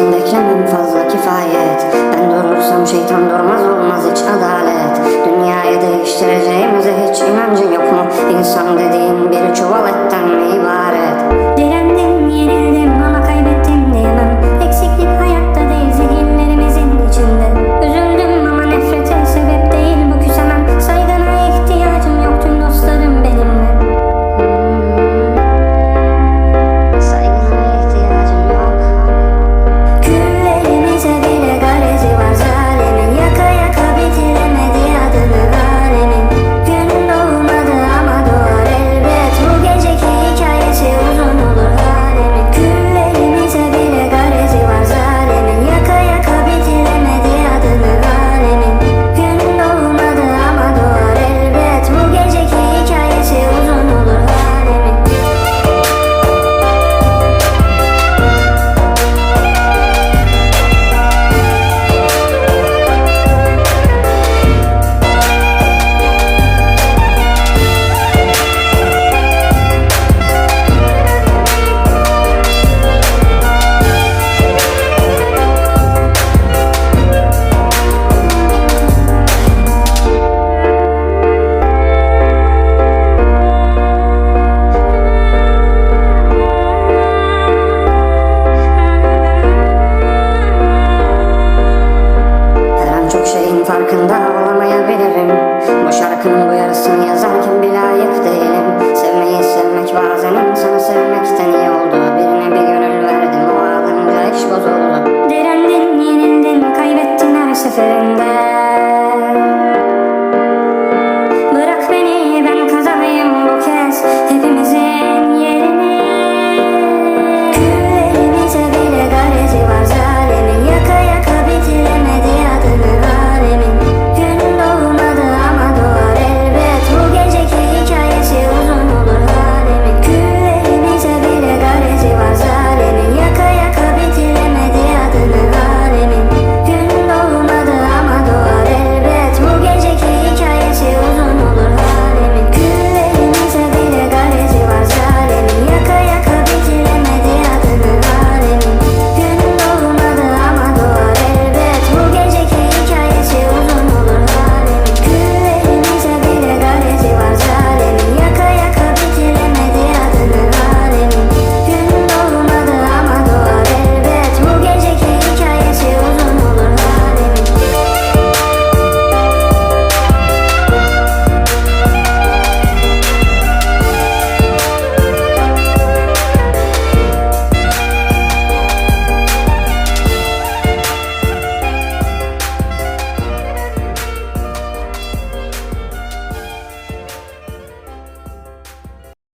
gecem en fazla kifayet. Ben durursam şeytan durmaz olmaz hiç adalet Her bile layık değilim. Sevmeyi sevmek bazen insanı sevmekten iyi